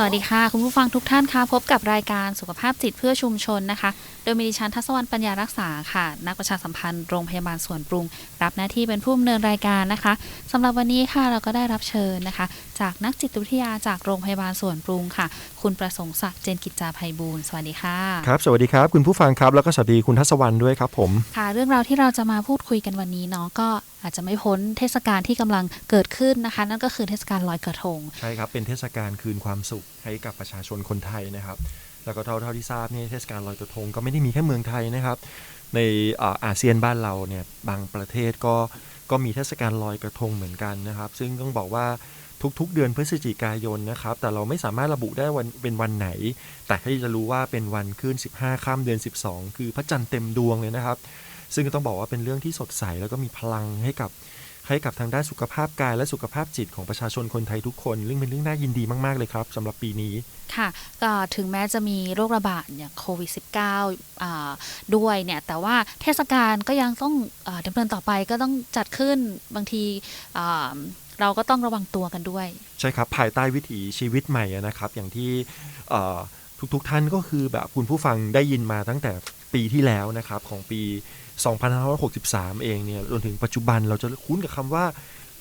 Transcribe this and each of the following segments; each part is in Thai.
สวัสดีค่ะ คุณผู้ฟังทุกท่านค่ะ พบกับรายการสุขภาพจิตเพื่อชุมชนนะคะ โดยมีดิฉันทัศวรรณปัญญารักษาค่ะ นักประชาสัมพันธ์โรงพยาบาลสวนปรุง รับหน้าที่เป็นผู้ดำเนินรายการนะคะสำหรับวันนี้ค่ะเราก็ได้รับเชิญนะคะ จากนักจิตวิทยาจากโรงพยาบาลสวนปรุงค่ะ คุณประสงค์ศักดิ์เจนกิจจาภัยบูลย์สวัสดีค่ะครับสวัสดีครับคุณผู้ฟังครับแล้วก็สวัสดีคุณทัศวรรณด้วยครับผมค่ะ เรื่องราวที่เราจะมาพูดคุยกันวันนี้เนาะก็อาจจะไม่พ้นเทศกาลที่กำลังเกิดขึ้นนะคะ นั่นก็คือเทศกาลลอยกระทง ใช่ครับ เป็นเทศกาลคืนความสุขให้กับประชาชนคนไทยนะครับ แล้วก็เท่าเท่าที่ทราบเนี่ยเทศกาลลอยกระทงก็ไม่ได้มีแค่เมืองไทยนะครับ ในอาอาเซียนบ้านเราเนี่ยบางประเทศก็ก็มีเทศกาลลอยกระทงเหมือนกันนะครับ ซึ่งต้องบอกว่าทุกๆ เดือนพฤศจิกายนนะครับ แต่เราไม่สามารถระบุได้วันเป็นวันไหน แต่ให้จะรู้ว่าเป็นวันขึ้น 15ค่ำเดือน 12 คือพระจันทร์เต็มดวงเลยนะครับ ซึ่งก็ต้องบอกว่าเป็นเรื่องที่สดใสแล้วก็มีพลังให้กับให้กับทางด้านสุขภาพกายและสุขภาพจิตของประชาชนคนไทยทุกคนเรื่องเป็นเรื่องน่ายินดีมาก ๆ เลยครับสำหรับปีนี้ ค่ะก็ถึงแม้จะมีโรคระบาดอย่างโควิด -19 อ่าด้วยเนี่ย แต่ว่าเทศกาลก็ยังต้องอาดำเนินต่อไปก็ต้องจัดขึ้นบางทีอ่าเราก็ต้องระวังตัวกันด้วย ใช่ครับ ภายใต้วิถีชีวิตใหม่อะนะครับ อย่างที่เอ่อทุกๆท่านก็คือแบบคุณผู้ฟังได้ยินมาตั้งแต่ปีที่แล้วนะครับของปี 2563 เองเนี่ยจนถึงปัจจุบันเราจะคุ้นกับคำว่า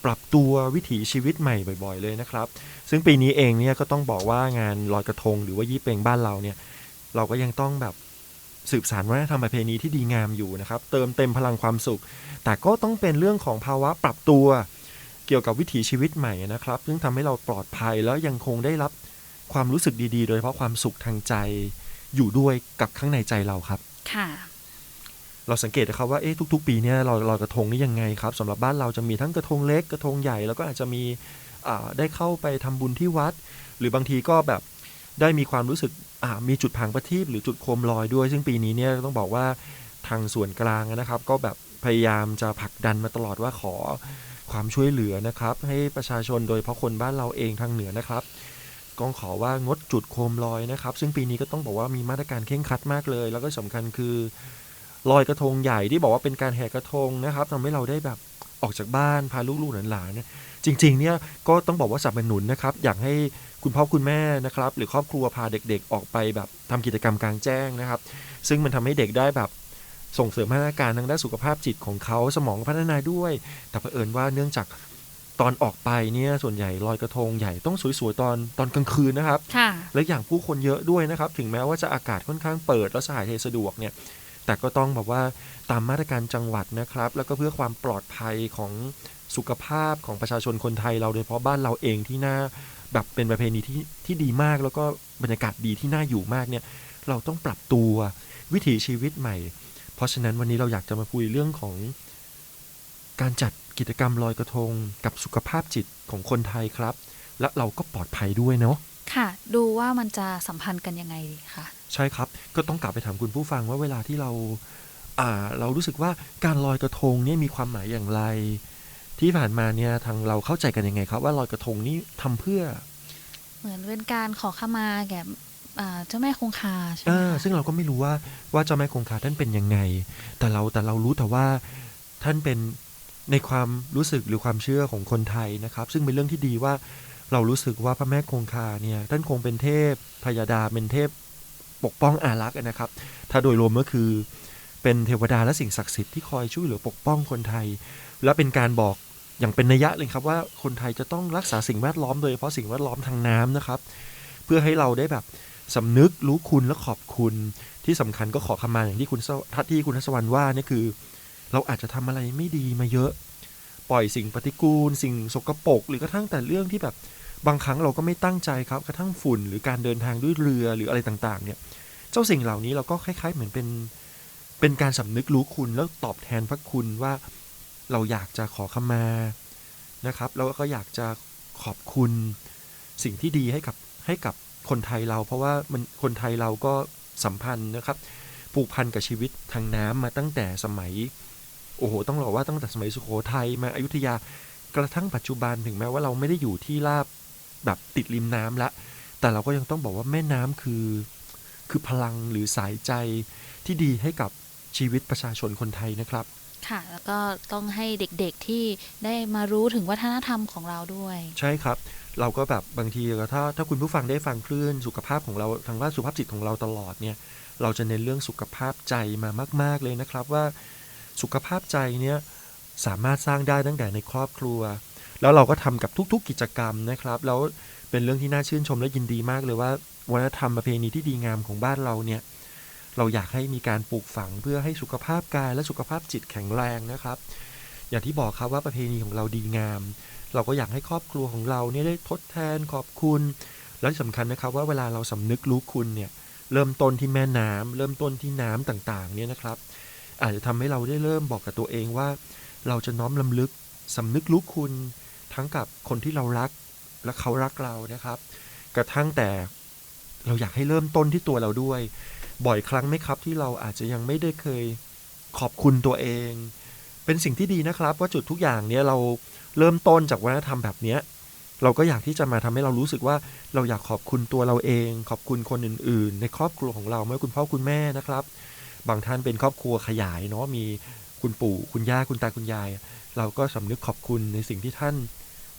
ปรับตัววิถีชีวิตใหม่บ่อย ๆ เลยนะครับ ซึ่งปีนี้เองเนี่ยก็ต้องบอกว่างานลอยกระทง หรือว่ายี่เปงบ้านเราเนี่ยเราก็ยังต้องแบบสืบสานวัฒนธรรมประเพณีที่ดีงามอยู่นะครับ เติมเต็มพลังความสุข แต่ก็ต้องเป็นเรื่องของภาวะปรับตัวเกี่ยวกับวิถีชีวิตใหม่นะครับ ซึ่งทำให้เราปลอดภัยแล้วยังคงได้รับความรู้สึกดีๆ โดยเฉพาะความสุขทางใจอยู่ด้วยกับข้างในใจเราครับ ค่ะ เราสังเกตนะครับว่าเอ๊ะทุกๆ ปีเนี่ยเราลอยกระทงนี่ยังไงครับสำหรับบ้านเราจะมีทั้งกระทงเล็กกระทงใหญ่แล้วก็อาจจะมีได้เข้าไปทำบุญที่วัด หรือบางทีก็แบบได้มีความรู้สึกมีจุดผางประทีปหรือจุดโคมลอยด้วย ซึ่งปีนี้เนี่ยต้องบอกว่าทางส่วนกลางนะครับ ก็แบบพยายามจะผลักดันมาตลอดว่าขอความช่วยเหลือนะครับ ให้ประชาชนโดยเฉพาะคนบ้านเราเองทางเหนือนะครับก็ขอว่างดจุดโคมลอยนะครับ ซึ่งปีนี้ก็ต้องบอกว่ามีมาตรการเข่งคัดมากเลย แล้วก็สำคัญคือ ลอยกระทงใหญ่ที่บอกว่าเป็นการแห่กระทงนะครับทำให้เราได้แบบออกจากบ้านพาลูกๆหลานๆเนี่ยจริงๆเนี่ยก็ต้องบอกว่าสนับสนุนนะครับ อยากให้คุณพ่อคุณแม่นะครับ หรือครอบครัวพาเด็กๆ ออกไปแบบทำกิจกรรมกลางแจ้งนะครับ ซึ่งมันทำให้เด็กได้แบบส่งเสริมพัฒนาการทางด้านสุขภาพจิตของเขาสมองพัฒนาด้วย แต่เผอิญว่าเนื่องจากตอนออกไปเนี่ยส่วนใหญ่ลอยกระทงใหญ่ต้องสวยๆตอนตอนกลางคืนนะครับค่ะและอย่างผู้คนเยอะด้วยนะครับ ถึงแม้ว่าจะอากาศค่อนข้างเปิดและสหายเทสะดวกเนี่ย แต่ก็ต้องแบบว่าตามมาตรการจังหวัดนะครับ แล้วก็เพื่อความปลอดภัยของสุขภาพของประชาชนคนไทยเราโดยเฉพาะบ้านเราเองที่น่าแบบเป็นประเพณีที่ที่ดีมาก แล้วก็บรรยากาศดีที่น่าอยู่มากเนี่ย เราต้องปรับตัววิถีชีวิตใหม่ เพราะฉะนั้นวันนี้เราอยากจะมาคุยเรื่องของการจัดกิจกรรมลอยกระทง กับสุขภาพจิตของคนไทยครับ และเราก็ปลอดภัยด้วยเนาะค่ะ ดูว่ามันจะสัมพันธ์กันยังไงดีคะ ใช่ครับ ก็ต้องกลับไปถามคุณผู้ฟังว่าเวลาที่เราอ่าเรารู้สึกว่าการลอยกระทงเนี่ยมีความหมายอย่างไร ที่ผ่านมาเนี่ยทางเราเข้าใจกันยังไงครับ ว่าลอยกระทงนี่ทำเพื่อ เหมือนเป็นการขอขมาแก่อ่าเจ้าแม่คงคาใช่ไหมอ่าคะซึ่งเราก็ไม่รู้ว่าว่าเจ้าแม่คงคาท่านเป็นยังไง แต่เราแต่เรารู้แต่ว่าท่านเป็นในความรู้สึกหรือความเชื่อของคนไทยนะครับ ซึ่งเป็นเรื่องที่ดีว่าเรารู้สึกว่าพระแม่คงคาเนี่ยท่านคงเป็นเทพพยาดาเป็นเทพ ปกป้องอารักษ์นะครับ ถ้าโดยรวมก็คือเป็นเทวดาและสิ่งศักดิ์สิทธิ์ที่คอยช่วยเหลือปกป้องคนไทย และเป็นการบอกอย่างเป็นนัยยะเลยครับว่าคนไทยจะต้องรักษาสิ่งแวดล้อมโดยเฉพาะสิ่งแวดล้อมทางน้ำนะครับ เพื่อให้เราได้แบบสำนึกรู้คุณและขอบคุณที่สำคัญก็ขอขมาอย่างที่คุณทัศที่คุณทัศวรรณว่านี่คือ เราอาจจะทำอะไรไม่ดีมาเยอะ ปล่อยสิ่งปฏิกูล สิ่งสกปรกหรือกระทั่งแต่เรื่องที่แบบ บางครั้งเราก็ไม่ตั้งใจครับกระทั่งฝุ่นหรือการเดินทางด้วยเรือหรืออะไรต่างๆ เนี่ยเจ้าสิ่งเหล่านี้เราก็คล้าย ๆ เหมือนเป็นเป็นการสำนึกรู้คุณแล้วตอบแทนพระคุณว่าเราอยากจะขอขมานะครับแล้วก็อยากจะขอบคุณสิ่งที่ดีให้กับให้กับคนไทยเรา เพราะว่ามันคนไทยเราก็สัมพันธ์นะครับผูกพันกับชีวิตทางน้ำมาตั้งแต่สมัยโอ้โหต้องบอกว่าตั้งแต่สมัยสุโขทัยมาอยุธยากระทั่งปัจจุบันถึงแม้ว่าเราไม่ได้อยู่ที่ราบ แบบติดริมน้ำละ แต่เราก็ยังต้องบอกว่าแม่น้ำคือ คือพลังหรือสายใจที่ดีให้กับชีวิตประชาชนคนไทยนะครับ ค่ะ แล้วก็ต้องให้เด็กๆที่ได้มารู้ถึงวัฒนธรรมของเราด้วย ใช่ครับ เราก็แบบบางทีก็ถ้าถ้าคุณผู้ฟังได้ฟังคลื่นสุขภาพของเราทางด้านสุขภาพจิตของเราตลอดเนี่ย เราจะเน้นเรื่องสุขภาพใจมามาก ๆเลยนะครับว่าสุขภาพใจเนี่ยสามารถสร้างได้ตั้งแต่ในครอบครัว แล้วเราก็ทำกับทุก ๆ กิจกรรมนะครับ แล้วเป็นเรื่องที่น่าชื่นชมและยินดีมากเลยว่าวัฒนธรรมประเพณีที่ดีงามของบ้านเราเนี่ยเราอยากให้มีการปลูกฝังเพื่อให้สุขภาพกายและสุขภาพจิตแข็งแรงนะครับ อย่างที่บอกครับว่าประเพณีของเราดีงาม เราก็อยากให้ครอบครัวของเราเนี่ยได้ทดแทนขอบคุณ และที่สำคัญนะครับว่าเวลาเราสำนึกรู้คุณเนี่ยเริ่มต้นที่แม่น้ำเริ่มต้นที่น้ำต่างๆเนี่ยนะครับ อาจจะทำให้เราได้เริ่มบอกกับตัวเองว่า เราจะน้อมลำลึกสำนึกรู้คุณ ทั้งกับคนที่เรารักและเขารักเรานะครับ กระทั่งแต่เราอยากให้เริ่มต้นที่ตัวเราด้วย บ่อยครั้งไหมครับที่เราอาจจะยังไม่ได้เคยขอบคุณตัวเอง เป็นสิ่งที่ดีนะครับ ว่าจุดทุกอย่างเนี้ยเราเริ่มต้นจากวัฒนธรรมแบบเนี้ยเราก็อยากที่จะมาทำให้เรารู้สึกว่าเราอยากขอบคุณตัวเราเอง ขอบคุณคนอื่น ๆ ในครอบครัวของเราไม่ว่าคุณพ่อคุณแม่นะครับ บางท่านเป็นครอบครัวขยายเนาะมีคุณปู่คุณย่าคุณตาคุณยาย เราก็สำนึกขอบคุณในสิ่งที่ท่าน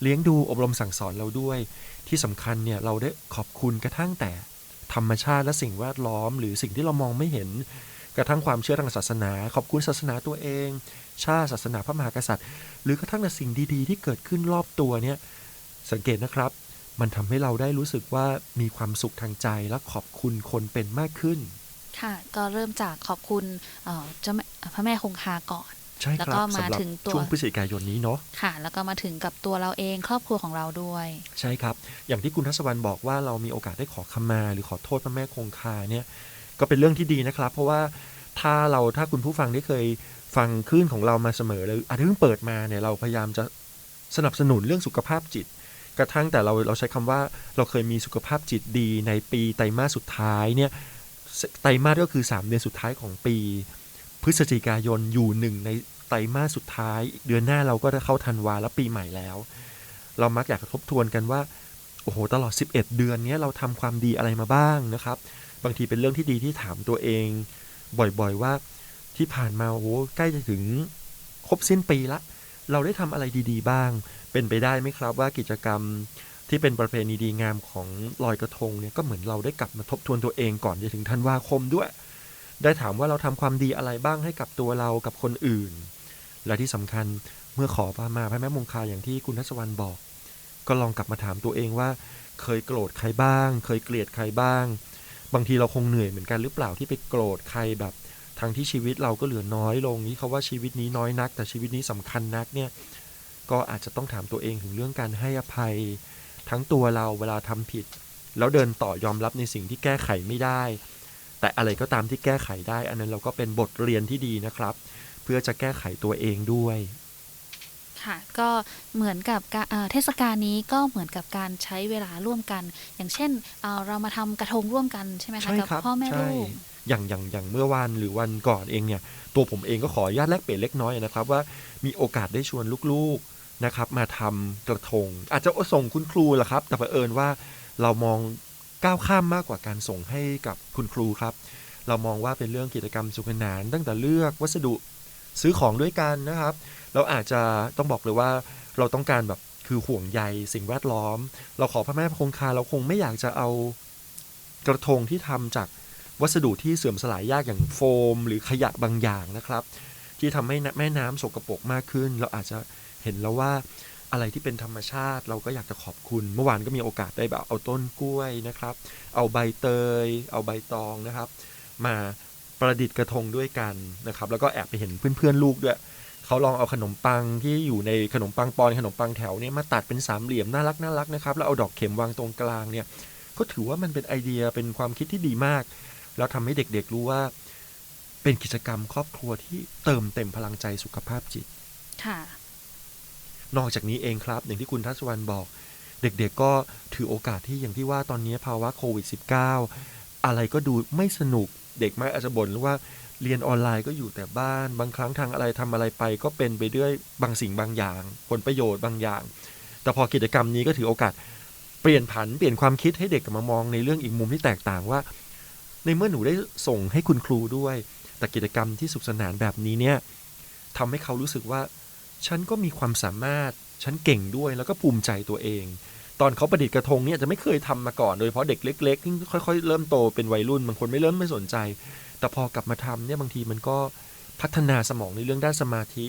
เลี้ยงดูอบรมสั่งสอนเราด้วย ที่สำคัญเนี่ยเราได้ขอบคุณกระทั่งแต่ธรรมชาติและสิ่งแวดล้อม หรือสิ่งที่เรามองไม่เห็น กระทั่งความเชื่อทางศาสนา ขอบคุณศาสนาตัวเอง ชาติศาสนาพระมหากษัตริย์ หรือกระทั่งแต่สิ่งดีๆ ที่เกิดขึ้นรอบตัวเนี่ยสังเกตนะครับ มันทำให้เราได้รู้สึกว่ามีความสุขทางใจและขอบคุณคนเป็นมากขึ้น ค่ะ ก็เริ่มจากขอบคุณเอ่อเจ้าแม่พระแม่คงคาก่อน ใช่คแล้รัวบก็มาสำหรับถึงตัวช่วงพฤศจิกายนนี้เนาะค่ะ แล้วก็มาถึงกับตัวเราเองครอบครัวของเราด้วย ใช่ครับ อย่างที่คุณทัศวรรณบอกว่าเรามีโอกาสได้ขอขมา หรือขอโทษพระแม่คงคาเนี่ย ก็เป็นเรื่องที่ดีนะครับ เพราะว่าถ้าเราถ้าคุณผู้ฟังได้เคยฟังคลื่นของเรามาเสมอเลยอาจจะเพิ่งเปิดมาเนี่ยเราพยายามจะสนับสนุนเรื่องสุขภาพจิต กระทั่งแต่เราเราใช้คำว่าเราเคยมีสุขภาพจิตดีในปีไตรมาสสุดท้ายเนี่ยไตรมาสก็คือ 3 เดือนสุดท้ายของปี พฤศจิกายนอยู่หนึ่งในไตรมาสสุดท้าย เดือนหน้าเราก็จะเข้าธันวาแล้วปีใหม่แล้ว เรามักอยากทบทวนกันว่า โอ้โห ตลอด 11 เดือนนี้เราทำความดีอะไรมาบ้างนะครับ บางทีเป็นเรื่องที่ดีที่ถามตัวเอง บ่อยๆว่าที่ผ่านมาโอ้โหใกล้จะถึงครบสิ้นปีละ เราได้ทำอะไรดีๆ บ้าง เป็นไปได้ไหมครับว่ากิจกรรมที่เป็นประเพณีดีงามของลอยกระทงเนี่ยก็เหมือนเราได้กลับมาทบทวนตัวเองก่อนจะถึงธันวาคมด้วย ได้ถามว่าเราทำความดีอะไรบ้างให้กับตัวเรากับคนอื่น และที่สำคัญเมื่อขอพระมาพระแม่มงคาอย่างที่คุณทัศวรรณบอก ก็ลองกลับมาถามตัวเองว่า เคยโกรธใครบ้าง เคยเกลียดใครบ้าง บางทีเราคงเหนื่อยเหมือนกันหรือเปล่าที่ไปโกรธใครแบบทางที่ชีวิตเราก็เหลือน้อยลงนี้เขาว่าชีวิตนี้น้อยนัก แต่ชีวิตนี้สำคัญนักเนี่ยก็อาจจะต้องถามตัวเองถึงเรื่องการให้อภัย ทั้งตัวเราเวลาทำผิด แล้วเดินต่อยอมรับในสิ่งที่แก้ไขไม่ได้ แต่อะไรก็ตามที่แก้ไขได้ อันนั้นเราก็เป็นบทเรียนที่ดีนะครับ เพื่อจะแก้ไขตัวเองด้วย ค่ะ ก็เหมือนกับกะเอ่อเทศกาลนี้ก็เหมือนกับการใช้เวลาร่วมกัน อย่างเช่นเอ่อเรามาทำกระทงร่วมกันใช่ไหมคะใช่กัครับพ่อแม่ใช่ลูกอย่างอย่างอย่างเมื่อวานหรือวันก่อนเองเนี่ย ตัวผมเองก็ขออนุญาตแลกเปลี่ยนเล็กน้อยนะครับ ว่ามีโอกาสได้ชวนลูกๆนะครับ มาทำกระทง อาจจะส่งคุณครูแหละครับ แต่เผอิญว่าเรามอง ก้าวข้ามมากกว่าการส่งให้กับคุณครูครับ เรามองว่าเป็นเรื่องกิจกรรมสุขนาน ตั้งแต่เลือกวัสดุซื้อของด้วยกันนะครับ เราอาจจะต้องบอกเลยว่าเราต้องการแบบคือห่วงใยสิ่งแวดล้อม เราขอพระแม่คงคาเราคงไม่อยากจะเอากระทงที่ทำจากวัสดุที่เสื่อมสลายยากอย่างโฟม หรือขยะบางอย่างนะครับ ที่ทำให้แม่น้ำสกปรกมากขึ้น เราอาจจะเห็นแล้วว่า อะไรที่เป็นธรรมชาติเราก็อยากจะขอบคุณ เมื่อวานก็มีโอกาสได้แบบเอาต้นกล้วยนะครับ เอาใบเตย เอาใบตองนะครับ มาประดิษฐ์กระทงด้วยกันนะครับ แล้วก็แอบไปเห็นเพื่อนๆลูกด้วยเขาลองเอาขนมปังที่อยู่ในขนมปังปอนขนมปังแถวเนี่ยมาตัดเป็นสามเหลี่ยมน่ารักน่ารักนะครับแล้วเอาดอกเข็มวางตรงกลางเนี่ยก็ถือว่ามันเป็นไอเดียเป็นความคิดที่ดีมาก แล้วทำให้เด็กๆรู้ว่า เป็นกิจกรรมครอบครัวที่เติมเต็มพลังใจสุขภาพจิต ค่ะ นอกจากนี้เองครับ อย่างที่คุณทัศวรรณบอก เด็กๆก็ถือโอกาสที่อย่างที่ว่าตอนนี้ภาวะโควิด -19 อะไรก็ดูไม่สนุกเด็กไม่อาจจะบ่นว่าเรียนออนไลน์ก็อยู่แต่บ้าน บางครั้งทางอะไรทำอะไรไป ก็เป็นไปด้วยบางสิ่งบางอย่าง ผลประโยชน์บางอย่าง แต่พอกิจกรรมนี้ก็ถือโอกาสเปลี่ยนผันเปลี่ยนความคิดให้เด็กมามองในเรื่องอีกมุมที่แตกต่างว่า ในเมื่อหนูได้ส่งให้คุณครูด้วย แต่กิจกรรมที่สุขสนานแบบนี้เนี่ยทำให้เขารู้สึกว่า ฉันก็มีความสามารถ ฉันเก่งด้วยแล้วก็ภูมิใจตัวเอง ตอนเขาประดิษฐ์กระทงเนี่ยจะไม่เคยทำมาก่อน โดยเฉพาะเด็กเล็กๆที่ค่อยๆ เริ่มโตเป็นวัยรุ่นบางคนไม่เริ่มไม่สนใจ แต่พอกลับมาทำเนี่ยบางทีมันก็พัฒนาสมองในเรื่องด้านสมาธิ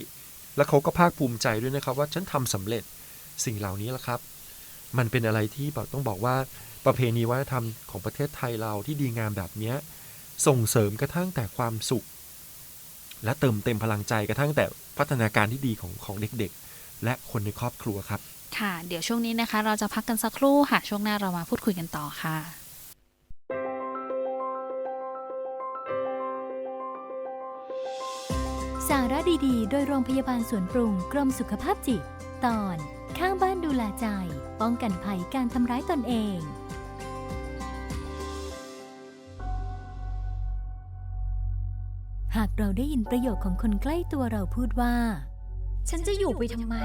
แล้วเขาก็ภาคภูมิใจด้วยนะครับว่าฉันทำสำเร็จสิ่งเหล่านี้แหละครับ มันเป็นอะไรที่ต้องบอกว่าประเพณีวัฒนธรรมของประเทศไทยเราที่ดีงามแบบเนี้ส่งเสริมกระทั่งแต่ความสุข และเติมเต็มพลังใจกระทั่งแต่ พัฒนาการที่ดีของของเด็กๆ และคนในครอบครัวครับ ค่ะ เดี๋ยวช่วงนี้นะคะ เราจะพักกันสักครู่ค่ะ ช่วงหน้าเรามาพูดคุยกันต่อค่ะสาระดีๆ โดยโรงพยาบาลสวนปรุงกรมสุขภาพจิต ตอน ข้างบ้านดูแลใจ ป้องกันภัยการทำร้ายตนเองากเราได้ยินประโยคของคนใกล้ตัวเราพูดว่า ฉันจะอยู่ไปทำไม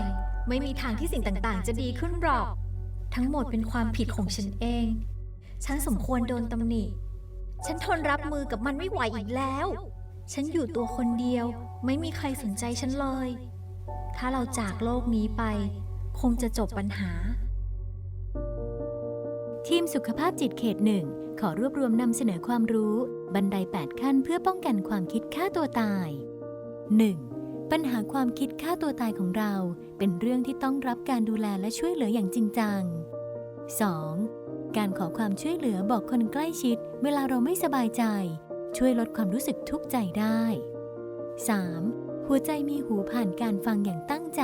ไม่มีทางที่สิ่งต่างๆ จะดีขึ้นหรอก ทั้งหมดเป็นความผิดของฉันเอง ฉันสมควรโดนตำหนิ ฉันทนรับมือกับมันไม่ไหวอีกแล้ว ฉันอยู่ตัวคนเดียว ไม่มีใครสนใจฉันเลย ถ้าเราจากโลกนี้ไป คงจะจบปัญหา ทีมสุขภาพจิตเขตหนึ่งขอรวบรวมนำเสนอความรู้ บันได 8 ขั้นเพื่อป้องกันความคิดฆ่าตัวตาย 1. ปัญหาความคิดฆ่าตัวตายของเรา เป็นเรื่องที่ต้องรับการดูแลและช่วยเหลืออย่างจริงจัง 2. การขอความช่วยเหลือบอกคนใกล้ชิด เวลาเราไม่สบายใจ ช่วยลดความรู้สึกทุกข์ใจได้ 3. หัวใจมีหูผ่านการฟังอย่างตั้งใจ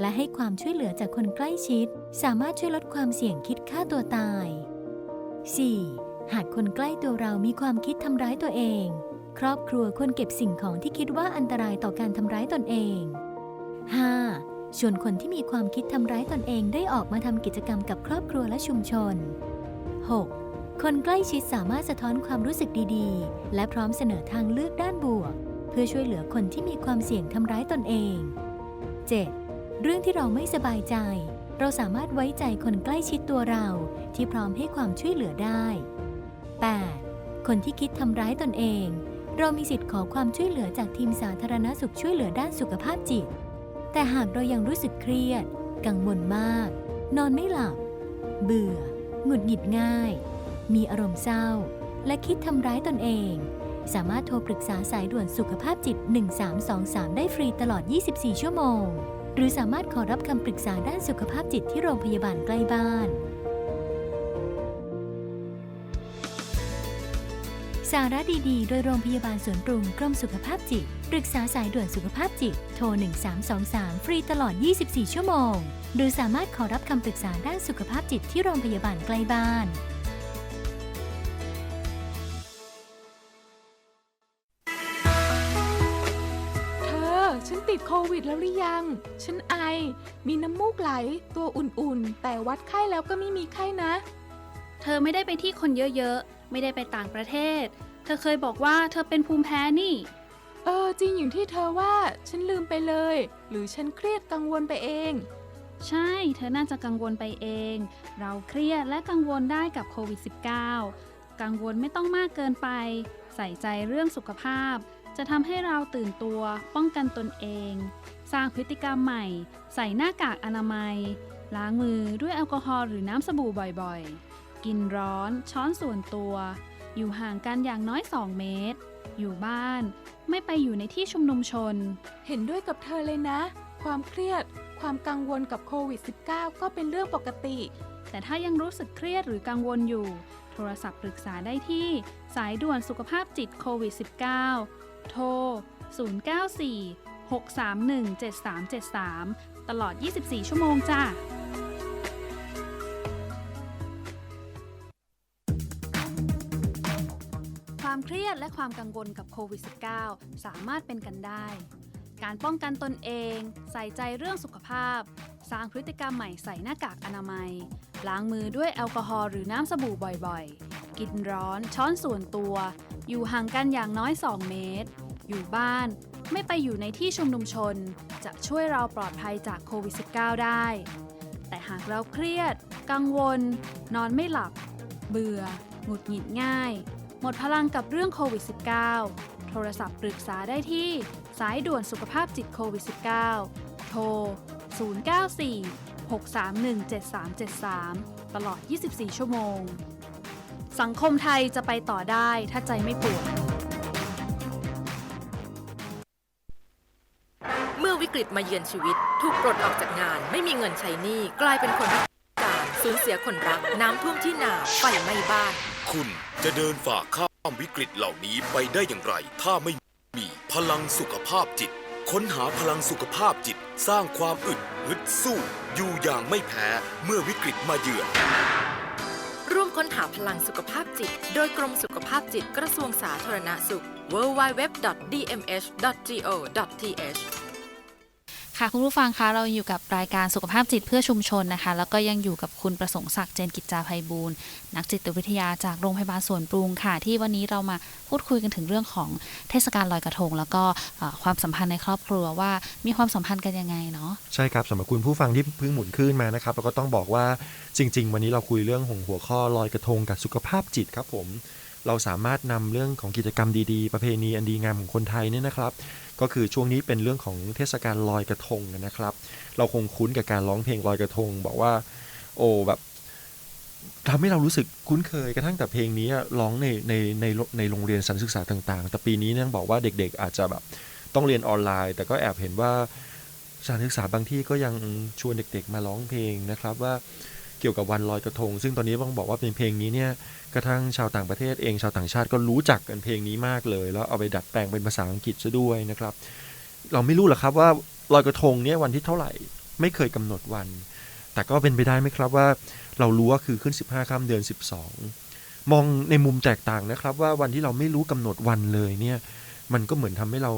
และให้ความช่วยเหลือจากคนใกล้ชิด สามารถช่วยลดความเสี่ยงคิดฆ่าตัวตาย 4. หากคนใกล้ตัวเรามีความคิดทำร้ายตัวเอง ครอบครัวควรเก็บสิ่งของที่คิดว่าอันตรายต่อการทำร้ายตนเอง 5. ชวนคนที่มีความคิดทำร้ายตนเองได้ออกมาทำกิจกรรมกับครอบครัวและชุมชน 6. คนใกล้ชิดสามารถสะท้อนความรู้สึกดีๆ และพร้อมเสนอทางเลือกด้านบวก เพื่อช่วยเหลือคนที่มีความเสี่ยงทำร้ายตนเอง 7. เรื่องที่เราไม่สบายใจ เราสามารถไว้ใจคนใกล้ชิดตัวเราที่พร้อมให้ความช่วยเหลือได้ 8. คนที่คิดทำร้ายตนเอง เรามีสิทธิ์ขอความช่วยเหลือจากทีมสาธารณสุขช่วยเหลือด้านสุขภาพจิต แต่หากเรายังรู้สึกเครียด กังวลมาก นอนไม่หลับ เบื่อ หงุดหงิดง่าย มีอารมณ์เศร้า และคิดทำร้ายตนเอง สามารถโทรปรึกษาสายด่วนสุขภาพจิต 1323 ได้ฟรีตลอด 24 ชั่วโมง หรือสามารถขอรับคำปรึกษาด้านสุขภาพจิตที่โรงพยาบาลใกล้บ้าน สาระดีๆ โดยโรงพยาบาลสวนปรุงกรมสุขภาพจิต ปรึกษาสายด่วนสุขภาพจิต โทร 1323 ฟรีตลอด 24 ชั่วโมง หรือสามารถขอรับคำปรึกษาด้านสุขภาพจิตที่โรงพยาบาลใกล้บ้าน วิดแล้วหรือยัง ฉันไอ มีน้ำมูกไหล ตัวอุ่นๆ แต่วัดไข้แล้วก็ไม่มีไข้นะ เธอไม่ได้ไปที่คนเยอะๆ ไม่ได้ไปต่างประเทศ เธอเคยบอกว่าเธอเป็นภูมิแพ้นี่ เออ จริงอย่างที่เธอว่า ฉันลืมไปเลย หรือฉันเครียดกังวลไปเอง ใช่ เธอน่าจะกังวลไปเอง เราเครียดและกังวลได้กับโควิด -19 กังวลไม่ต้องมากเกินไป ใส่ใจเรื่องสุขภาพ จะทำให้เราตื่นตัว ป้องกันตนเอง สร้างพฤติกรรมใหม่ ใส่หน้ากากอนามัย ล้างมือด้วยแอลกอฮอล์หรือน้ำสบู่บ่อยๆ กินร้อน ช้อนส่วนตัว อยู่ห่างกันอย่างน้อย 2 เมตร อยู่บ้าน ไม่ไปอยู่ในที่ชุมนุมชน เห็นด้วยกับเธอเลยนะ ความเครียด ความกังวลกับโควิด -19 ก็เป็นเรื่องปกติ แต่ถ้ายังรู้สึกเครียดหรือกังวลอยู่ โทรศัพท์ปรึกษาได้ที่ สายด่วนสุขภาพจิตโควิด -19 โทร 094 631 7373 ตลอด 24 ชั่วโมงจ้าความเครียดและความกังวลกับโควิด -19 สามารถเป็นกันได้ การป้องกันตนเอง ใส่ใจเรื่องสุขภาพ สร้างพฤติกรรมใหม่ใส่หน้ากากอนามัย ล้างมือด้วยแอลกอฮอล์หรือน้ำสบู่บ่อยๆ กินร้อน ช้อนส่วนตัว อยู่ห่างกันอย่างน้อย 2 เมตร อยู่บ้าน ไม่ไปอยู่ในที่ชุมนุมชน จะช่วยเราปลอดภัยจากโควิด -19 ได้ แต่หากเราเครียด กังวล นอนไม่หลับ เบื่อ หงุดหงิดง่าย หมดพลังกับเรื่องโควิด -19 โทรศัพท์ปรึกษาได้ที่สายด่วนสุขภาพจิตโควิด -19 โทร 094 6317373 ตลอด 24 ชั่วโมง สังคมไทยจะไปต่อได้ถ้าใจไม่ป่วย เมื่อวิกฤตมาเยือนชีวิต ถูกปลดออกจากงาน ไม่มีเงินใช้หนี้กลายเป็นคนรักการสูญเสียคนรัก น้ำท่วมที่นาไฟไหม้บ้าน คุณจะเดินฝ่าข้ามวิกฤตเหล่านี้ไปได้อย่างไร ถ้าไม่มีพลังสุขภาพจิต ค้นหาพลังสุขภาพจิต สร้างความอึดฮึดสู้ อยู่อย่างไม่แพ้ เมื่อวิกฤตมาเยือนร่วม ค้นหาพลังสุขภาพจิต โดยกรมสุขภาพจิตกระทรวงสาธารณสุข www.dmh.go.th ค่ะคุณผู้ฟังคะเราอยู่กับรายการสุขภาพจิตเพื่อชุมชนนะคะ แล้วก็ยังอยู่กับคุณประสงค์ศักดิ์เจนกิจจาภัยบูลย์นักจิตวิทยาจากโรงพยาบาลสวนปรุงค่ะ ที่วันนี้เรามาพูดคุยกันถึงเรื่องของเทศกาลลอยกระทง แล้วก็ความสัมพันธ์ในครอบครัวว่ามีความสัมพันธ์กันยังไงเนาะใช่ครับสำหรับคุณผู้ฟังที่เพิ่งหมุนคลื่นมานะครับเราก็ต้องบอกว่าจริง ๆ วันนี้เราคุยเรื่องของหัวข้อลอยกระทงกับสุขภาพจิตครับผม เราสามารถนำเรื่องของกิจกรรมดีๆ ประเพณีอันดีงามของคนไทยเนี่ยนะครับ ก็คือช่วงนี้เป็นเรื่องของเทศกาลลอยกระทงนะครับ เราคงคุ้นกับการร้องเพลงลอยกระทง บอกว่า โอ้แบบทำให้เรารู้สึกคุ้นเคยกระทั่งแต่เพลงนี้ร้องในในในในโรงเรียนสถานศึกษาต่าง ๆ แต่ปีนี้นี่ยบอกว่าเด็กๆ อาจจะแบบต้องเรียนออนไลน์ แต่ก็แอบเห็นว่าสถานศึกษาบางที่ก็ยังชวนเด็ก ๆ มาร้องเพลงนะครับว่า เกี่ยวกับวันลอยกระทง ซึ่งตอนนี้ต้องบอกว่าเป็นเพลงนี้เนี่ยกระทั่งชาวต่างประเทศเองชาวต่างชาติก็รู้จักกันเพลงนี้มากเลย แล้วเอาไปดัดแปลงเป็นภาษาอังกฤษซะด้วยนะครับ เราไม่รู้หรอกครับว่าลอยกระทงเนี่ยวันที่เท่าไหร่ไม่เคยกำหนดวัน แต่ก็เป็นไปได้ไหมครับว่าเรารู้ว่าคือขึ้น 15ค่ำเดือน 12 มองในมุมแตกต่างนะครับ ว่าวันที่เราไม่รู้กำหนดวันเลยเนี่ยมันก็เหมือนทำให้เรา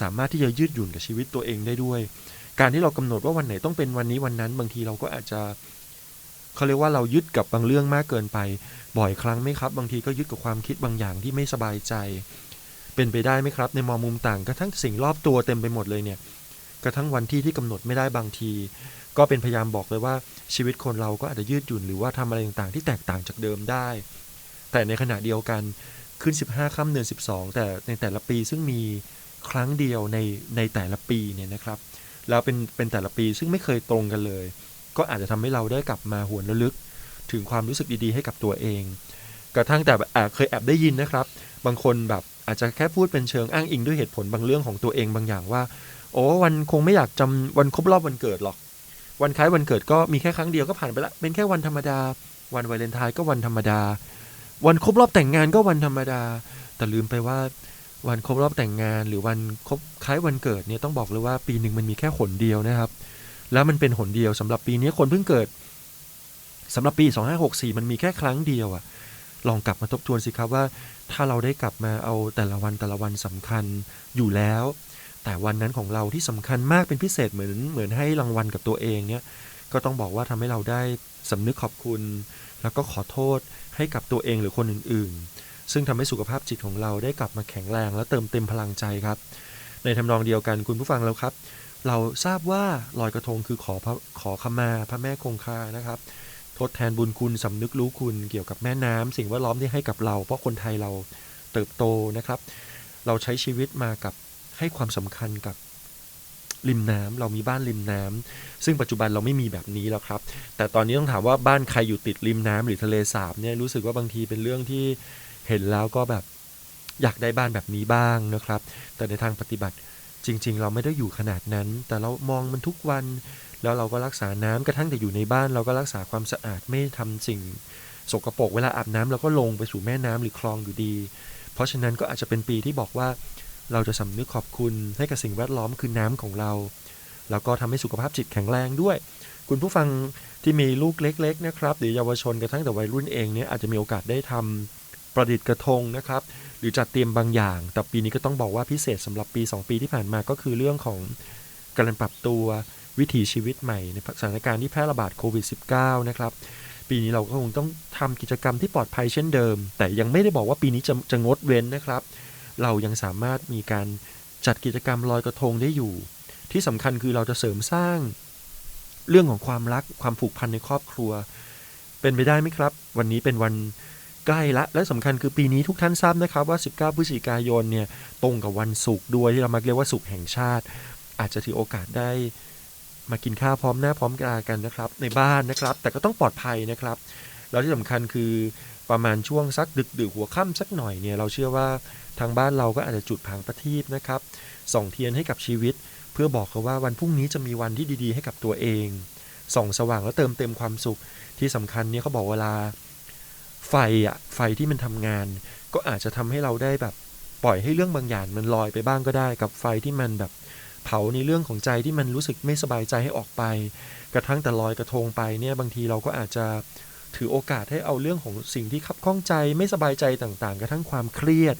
สามารถที่จะยืดหยุ่นกับชีวิตตัวเองได้ด้วย การที่เรากำหนดว่าวันไหนต้องเป็นวันนี้วันนั้น บางทีเราก็อาจจะ เขาเรียกว่าเรายึดกับบางเรื่องมากเกินไป บ่อยครั้งไหมครับ บางทีก็ยึดกับความคิดบางอย่างที่ไม่สบายใจ เป็นไปได้ไหมครับ ในมองมุมต่างกระทั่งสิ่งรอบตัวเต็มไปหมดเลยเนี่ย กระทั่งวันที่ที่กำหนดไม่ได้บางที ก็เป็นพยายามบอกเลยว่าชีวิตคนเราก็อาจจะยืดหยุ่นหรือว่าทำอะไรต่างๆ ที่แตกต่างจากเดิมได้ แต่ในขณะเดียวกันขึ้น 15ค่ำเดือน 12 แต่ในแต่ละปีซึ่งมีครั้งเดียวในในแต่ละปีเนี่ยนะครับ แล้วเป็นเป็นแต่ละปีซึ่งไม่เคยตรงกันเลย ก็อาจจะทำให้เราได้กลับมาหวนระลึก ถึงความรู้สึกดีๆให้กับตัวเอง กระทั่งแต่แอบเคยแอบได้ยินนะครับ บางคนแบบอาจจะแค่พูดเป็นเชิงอ้างอิงด้วยเหตุผลบางเรื่องของตัวเองบางอย่างว่า โอ้วันคงไม่อยากจำวันครบรอบวันเกิดหรอก วันคล้ายวันเกิดก็มีแค่ครั้งเดียวก็ผ่านไปละเป็นแค่วันธรรมดา วันวาเลนไทน์ก็วันธรรมดา วันครบรอบแต่งงานก็วันธรรมดา แต่ลืมไปว่าวันครบรอบแต่งงานหรือวันครบคล้ายวันเกิดเนี่ยต้องบอกเลยว่าปีหนึ่งมันมีแค่หนเดียวนะครับ แล้วมันเป็นหนเดียวสำหรับปีนี้คนเพิ่งเกิดสำหรับปี 2564 มันมีแค่ครั้งเดียวอะลองกลับมาทบทวนสิครับว่า ถ้าเราได้กลับมาเอาแต่ละวันแต่ละวันสำคัญอยู่แล้ว แต่วันนั้นของเราที่สำคัญมากเป็นพิเศษเหมือนเหมือนให้รางวัลกับตัวเองเนี่ยก็ต้องบอกว่าทำให้เราได้สำนึกขอบคุณ แล้วก็ขอโทษให้กับตัวเองหรือคนอื่นๆ ซึ่งทำให้สุขภาพจิตของเราได้กลับมาแข็งแรง และเติมเต็มพลังใจครับ ในทำนองเดียวกันคุณผู้ฟังแล้วครับ เราทราบว่าลอยกระทงคือขอขอขมาพระแม่คงคานะครับ ทดแทนบุญคุณสำนึกรู้คุณเกี่ยวกับแม่น้ำสิ่งแวดล้อมที่ให้กับเรา เพราะคนไทยเราเติบโตนะครับ เราใช้ชีวิตมากับให้ความสำคัญกับริมน้ำเรามีบ้านริมน้ำซึ่งปัจจุบันเราไม่มีแบบนี้แล้วครับ แต่ตอนนี้ต้องถามว่าบ้านใครอยู่ติดริมน้ำหรือทะเลสาบเนี่ยรู้สึกว่าบางทีเป็นเรื่องที่เห็นแล้วก็แบบอยากได้บ้านแบบนี้บ้างนะครับ แต่ในทางปฏิบัติ จริง ๆ เราไม่ได้อยู่ขนาดนั้น แต่เรามองมันทุกวัน แล้วเราก็รักษาน้ำกระทั่งแต่อยู่ในบ้าน เราก็รักษาความสะอาดไม่ทำสิ่ง สกรปรกเวลาอาบน้ำเราก็ลงไปสู่แม่น้ำหรือคลองอยู่ดี เพราะฉะนั้นก็อาจจะเป็นปีที่บอกว่า เราจะสำนึกขอบคุณให้กับสิ่งแวดล้อมคือน้ำของเรา แล้วก็ทำให้สุขภาพจิตแข็งแรงด้วย คุณผู้ฟังที่มีลูกเล็ก ๆ นะครับหรือเยาวชนกระทั่งแต่วัยรุ่นเองเนี่ยอาจจะมีโอกาสได้ทำประดิษฐ์กระทงนะครับ หรือจัดเตรียมบางอย่าง แต่ปีนี้ก็ต้องบอกว่าพิเศษสำหรับปี 2 ปีที่ผ่านมาก็คือเรื่องของการปรับตัววิถีชีวิตใหม่ในสถานการณ์ที่แพร่ระบาดโควิด -19 นะครับ ปีนี้เราก็คงต้องทำกิจกรรมที่ปลอดภัยเช่นเดิม แต่ยังไม่ได้บอกว่าปีนี้จะจะงดเว้นนะครับ เรายังสามารถมีการจัดกิจกรรมลอยกระทงได้อยู่ ที่สำคัญคือเราจะเสริมสร้างเรื่องของความรักความผูกพันในครอบครัว เป็นไปได้ไหมครับ วันนี้เป็นวัน ใกล้ละ และสำคัญคือปีนี้ทุกท่านทราบนะครับว่า 19 พฤศจิกายนเนี่ยตรงกับวันศุกร์ด้วยที่เรามักเรียกว่าศุกร์แห่งชาติ อาจจะถือโอกาสได้มากินข้าวพร้อมหน้าพร้อมตากันนะครับ ในบ้านนะครับ แต่ก็ต้องปลอดภัยนะครับ แล้วที่สำคัญคือประมาณช่วงสักดึกดึกๆหัวค่ำสักหน่อยเนี่ยเราเชื่อว่าทางบ้านเราก็อาจจะจุดผางประทีปนะครับส่องเทียนให้กับชีวิต เพื่อบอกเขาว่าวันพรุ่งนี้จะมีวันที่ดี ๆ ให้กับตัวเองส่องสว่างแล้วเติมเต็มความสุขที่สำคัญเนี่ยเขาบอกเวลา ไฟอะไฟที่มันทำงาน ก็อาจจะทำให้เราได้แบบปล่อยให้เรื่องบางอย่างมันลอยไปบ้างก็ได้ กับไฟที่มันแบบเผาในเรื่องของใจที่มันรู้สึกไม่สบายใจให้ออกไป กระทั่งแต่ลอยกระทงไปเนี่ยบางทีเราก็อาจจะถือโอกาสให้เอาเรื่องของสิ่งที่ขับข้องใจไม่สบายใจต่างๆ กระทั่งความเครียด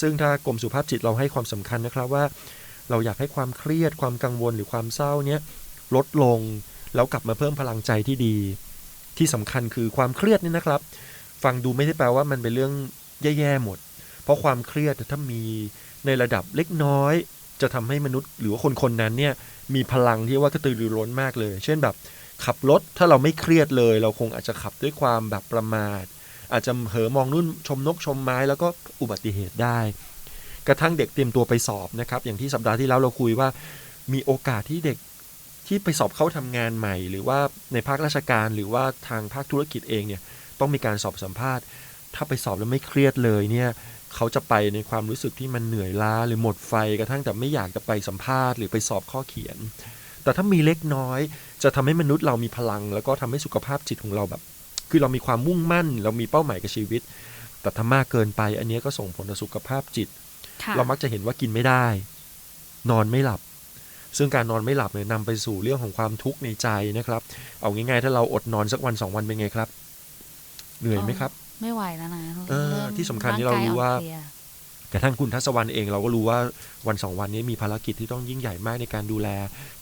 ซึ่งถ้ากรมสุขภาพจิตเราให้ความสำคัญนะครับว่า เราอยากให้ความเครียดความกังวลหรือความเศร้าเนี่ยลดลงแล้วกลับมาเพิ่มพลังใจที่ดี ที่สำคัญคือความเครียดนี่นะครับ ฟังดูไม่ได้แปลว่ามันเป็นเรื่องแย่ๆหมด เพราะความเครียดถ้ามีในระดับเล็กน้อย จะทำให้มนุษย์หรือว่าคนคนนั้นเนี่ยมีพลังที่ว่ากระตือรือร้นมากเลย เช่นแบบ ขับรถถ้าเราไม่เครียดเลย เราคงอาจจะขับด้วยความแบบประมาท อาจจะเหอมองนู่นชมนกชมไม้แล้วก็อุบัติเหตุได้ กระทั่งเด็กเตรียมตัวไปสอบนะครับ อย่างที่สัปดาห์ที่แล้วเราคุยว่า มีโอกาสที่เด็กที่ไปสอบเข้าทำงานใหม่ หรือว่าในภาคราชการหรือว่าทางภาคธุรกิจเองเนี่ย ต้องมีการสอบสัมภาษณ์ ถ้าไปสอบแล้วไม่เครียดเลยเนี่ยเขาจะไปในความรู้สึกที่มันเหนื่อยล้าหรือหมดไฟกระทั่งแต่ไม่อยากจะไปสัมภาษณ์หรือไปสอบข้อเขียน แต่ถ้ามีเล็กน้อย จะทำให้มนุษย์เรามีพลัง แล้วก็ทำให้สุขภาพจิตของเราแบบ คือเรามีความมุ่งมั่น เรามีเป้าหมายกับชีวิต แต่ถ้ามากเกินไป อันเนี้ยก็ส่งผลต่อสุขภาพจิตค่ะเรามักจะเห็นว่ากินไม่ได้ นอนไม่หลับ ซึ่งการนอนไม่หลับเนี่ยนำไปสู่เรื่องของความทุกข์ในใจนะครับ เอาง่ายๆ ถ้าเราอดนอนสักวันสองวันเป็นไงครับ เหนื่อยไหมครับ ไม่ไหวแล้วนะเออริ่มที่สำคัญที่เรารู้ว่างกยอ่อนเพลียกระทั่งคุณทัศวรรณเองเราก็รู้ว่าวันสองวันนี้มีภารกิจที่ต้องยิ่งใหญ่มากในการดูแล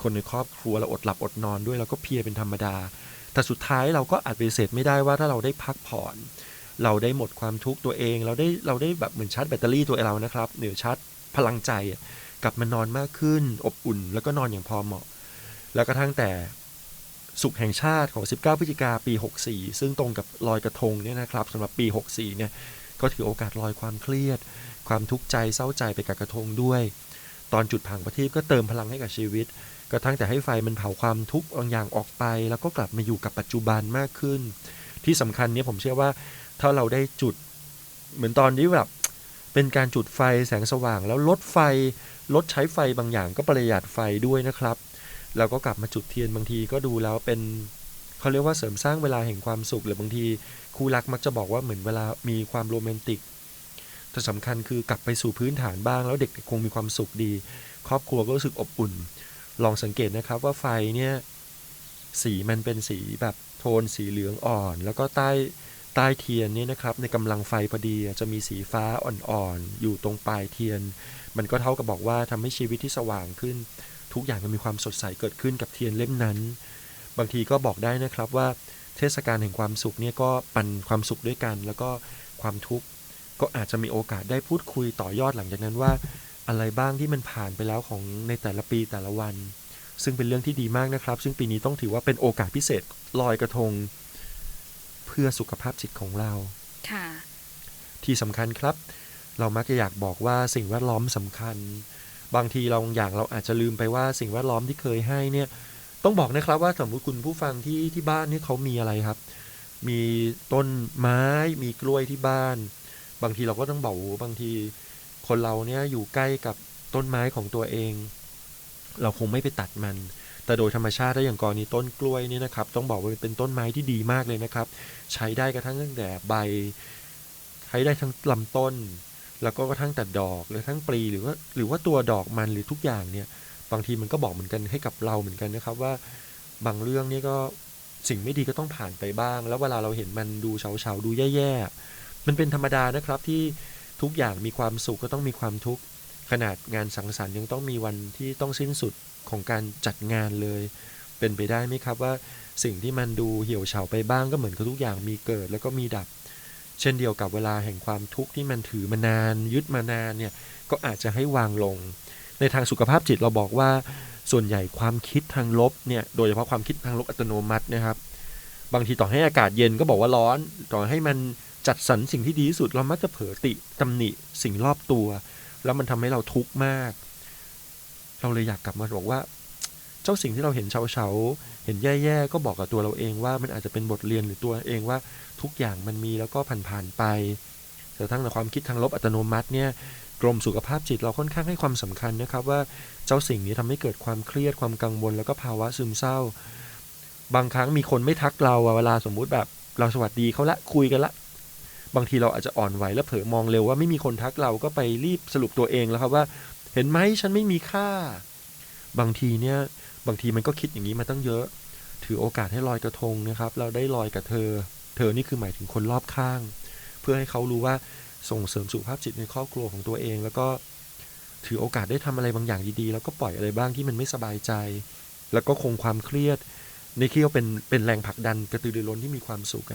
คนในครอบครัวเราอดหลับอดนอนด้วยเราก็เพลียเป็นธรรมดา แต่สุดท้ายเราก็อาจปฏิเสธไม่ได้ว่าถ้าเราได้พักผ่อน เราได้หมดความทุกข์ตัวเอง เราได้เราได้แบบเหมือนชาร์จแบตเตอรี่ตัวเรานะครับเหนือชาร์จพลังใจอะกลับมานอนมากขึ้น อบอุ่น แล้วก็นอนอย่างพอเหมาะ แล้วกระทั่งแต่ สุขแห่งชาติของ 19 พฤศจิกาปี 64 ซึ่งตรงกับลอยกระทงเนี่ยนะครับสำหรับปี 64 เนี่ยก็ถือโอกาสลอยความเครียด ความทุกข์ใจเศร้าใจไปกับกระทงด้วย ตอนจุดผางประทีปก็เติมพลังให้กับชีวิต กระทั่งแต่ให้ไฟมันเผาความทุกข์บางอย่างออกไป แล้วก็กลับมาอยู่กับปัจจุบันมากขึ้น ที่สำคัญเนี่ยผมเชื่อว่าถ้าเราได้จุดเหมือนตอนนี้แบบเป็นการจุดไฟแสงสว่างแล้วลดไฟลดใช้ไฟบางอย่างก็ประหยัดไฟด้วยนะครับ แล้วก็กลับมาจุดเทียนบางทีก็ดูแล้วเป็นเขาเรียกว่าเสริมสร้างเวลาแห่งความสุข หรือบางทีคู่รักมักจะบอกว่าเหมือนเวลามีความโรแมนติกแต่สำคัญคือกลับไปสู่พื้นฐานบ้าง แล้วเด็กคงมีความสุขดี ครอบครัวก็รู้สึกอบอุ่น ลองสังเกตนะครับว่าไฟเนี่ยสีมันเป็นสีแบบโทนสีเหลืองอ่อน แล้วก็ใต้ใต้เทียนนี่นะครับในกำลังไฟพอดีจะมีสีฟ้าอ่อนๆอยู่ตรงปลายเทียน มันก็เท่ากับบอกว่าทำให้ชีวิตที่สว่างขึ้น ทุกอย่างมันมีความสดใสเกิดขึ้นกับเทียนเล่มนั้น บางทีก็บอกได้นะครับว่าเทศกาลแห่งความสุขเนี่ยก็ปันความสุขด้วยกัน แล้วก็ความทุกข์ก็อาจจะมีโอกาสได้พูดคุยต่อยอดหลังจากนั้นว่าอะไรบ้างที่มันผ่านไปแล้วของในแต่ละปีแต่ละวัน ซึ่งเป็นเรื่องที่ดีมากนะครับ ซึ่งปีนี้ต้องถือว่าเป็นโอกาสพิเศษลอยกระทง เพื่อสุขภาพจิตของเราค่ะที่สำคัญครับ เรามักจะอยากบอกว่าสิ่งแวดล้อมสำคัญ บางทีเราอย่างเราอาจจะลืมไปว่าสิ่งแวดล้อมที่เคยให้เนี่ย ต้องบอกนะครับว่าสมมติคุณผู้ฟังที่ที่บ้านนี่เขามีอะไรครับ มีต้นไม้มีกล้วยที่บ้าน บางทีเราก็ต้องบอกว่าบางทีคนเราเนี่ยอยู่ใกล้กับต้นไม้ของตัวเอง เราคงไม่ไปตัดมัน แต่โดยธรรมชาติถ้าอย่างกรณีต้นกล้วยเนี่ยนะครับ ต้องบอกว่าเป็นต้นไม้ที่ดีมากเลยนะครับ ใช้ได้กระทั่งตั้งแต่ใบ ใช้ได้ทั้งลำต้น แล้วก็กระทั่งแต่ดอกหรือทั้งปลีหรือว่าหรือว่าตัวดอกมันหรือทุกอย่างเนี่ย บางทีมันก็บอกเหมือนกันให้กับเราเหมือนกันนะครับว่าบางเรื่องนี่ก็สิ่งไม่ดีก็ต้องผ่านไปบ้าง แล้วเวลาเราเห็นมันดูเฉาๆดูแย่ๆมันเป็นธรรมดานะครับที่ทุกอย่างมีความสุขก็ต้องมีความทุกข์ขนาดงานสังสรรค์ยังต้องมีวันที่ต้องสิ้นสุดของการจัดงานเลย เป็นไปได้ไหมครับว่าสิ่งที่มันดูเหี่ยวเฉาไปบ้างก็เหมือนกับทุกอย่างมีเกิดแล้วก็มีดับ เช่นเดียวกับเวลาแห่งความทุกข์ที่มันถือมานาน ยึดมานานเนี่ยก็อาจจะให้วางลง ในทางสุขภาพจิตเราบอกว่าส่วนใหญ่ความคิดทางลบเนี่ยโดยเฉพาะความคิดทางลบอัตโนมัตินะครับ บางทีต่อให้อากาศเย็นก็บอกว่าร้อน ต่อให้มันจัดสรรสิ่งที่ดีที่สุดเรามักจะเผลอติตำหนิสิ่งรอบตัว แล้วมันทำให้เราทุกข์มาก เราเลยอยากกลับมาบอกว่า เจ้าสิ่งที่เราเห็นเฉาเฉาเห็นแย่ๆก็บอกกับตัวเราเองว่ามันอาจจะเป็นบทเรียนหรือตัวเองว่าทุกอย่างมันมีแล้วก็ผ่านๆไปแต่ทั้งในความคิดทางลบอัตโนมัติเนี่ยกรมสุขภาพจิตเราค่อนข้างให้ความสำคัญนะครับว่าเจ้าสิ่งนี้ทำให้เกิดความเครียดความกังวลแล้วก็ภาวะซึมเศร้า บางครั้งมีคนไม่ทักเราเวลาสมมุติแบบเราสวัสดีเขาละคุยกันละบางทีเราอาจจะอ่อนไหวแล้วเผลอมองเร็วว่าไม่มีคนทักเราก็ไปรีบสรุปตัวเองแล้วครับว่า เห็นไหมฉันไม่มีค่า บางทีเนี่ย บางทีมันก็คิดอย่างนี้มาตั้งเยอะ ถือโอกาสให้ลอยกระทงนะครับ เราได้ลอยกับเธอ เธอนี่คือหมายถึงคนรอบข้าง เพื่อให้เขารู้ว่าส่งเสริมสุขภาพจิตในครอบครัวของตัวเอง แล้วก็ถือโอกาสได้ทำอะไรบางอย่างดีๆ แล้วก็ปล่อยอะไรบ้างที่มันไม่สบายใจ แล้วก็คงความเครียด ในที่ว่าเป็นเป็นแรงผลักดันกระตือรือร้นที่มีความสุข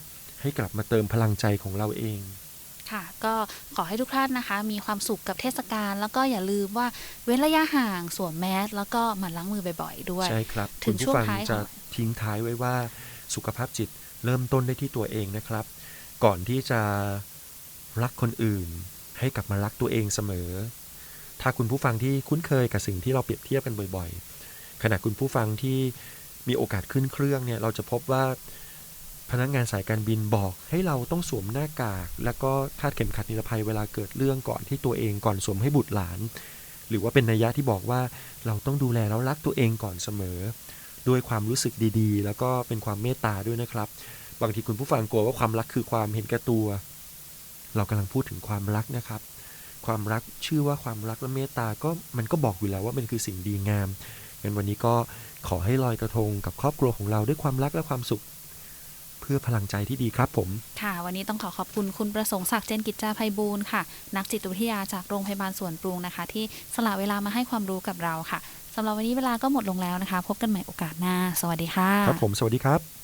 ให้กลับมาเติมพลังใจของเราเอง ค่ะ ก็ขอให้ทุกท่านนะคะ มีความสุขกับเทศกาลแล้วก็อย่าลืมว่าเว้นระยะห่างสวมแมสแล้วก็หมั่นล้างมือบ่อยๆ ด้วย ใช่ครับ ถึคุงณช่ผู้วงฟังท้ายของจะทิ้งท้ายไว้ว่าสุขภาพจิตเริ่มต้นได้ที่ตัวเองนะครับ ก่อนที่จะรักคนอื่น ให้กลับมารักตัวเองเสมอ ถ้าคุณผู้ฟังที่คุ้นเคยกับสิ่งที่เราเปรียบเทียบกันบ่อยๆขณะคุณผู้ฟังที่มีโอกาสขึ้นเครื่องเนี่ยเราจะพบว่า พนักงานสายการบินบอกให้เราต้องสวมหน้ากาก แล้วก็คาดเข็มขัดนิรภัยเวลาเกิดเรื่องก่อนที่ตัวเองก่อนสวมให้บุตรหลาน หรือว่าเป็นนัยยะที่บอกว่าเราต้องดูแลแล้วรักตัวเองก่อนเสมอ ด้วยความรู้สึกดีๆ แล้วก็เป็นความเมตตาด้วยนะครับ บางทีคุณผู้ฟังกลัวว่าความรักคือความเห็นแก่ตัว เรากำลังพูดถึงความรักนะครับ ความรักชื่อว่าความรักและเมตตาก็มันก็บอกอยู่แล้วว่ามันคือสิ่งดีงามงั้นวันนี้ก็ขอให้ลอยกระทงกับครอบครัวของเราด้วยความรักและความสุข พื่อพลังใจที่ดีครับผม ค่ะ วันนี้ต้องขอขอบคุณคุณประสงค์ศักดิ์เจนกิจจาภัยบูลย์ค่ะ นักจิตวิทยาจากโรงพยาบาลสวนปรุงนะคะ ที่สละเวลามาให้ความรู้กับเราค่ะสำหรับวันนี้เวลาก็หมดลงแล้วนะคะ พบกันใหม่โอกาสหน้า สวัสดีค่ะ ครับผม สวัสดีครับ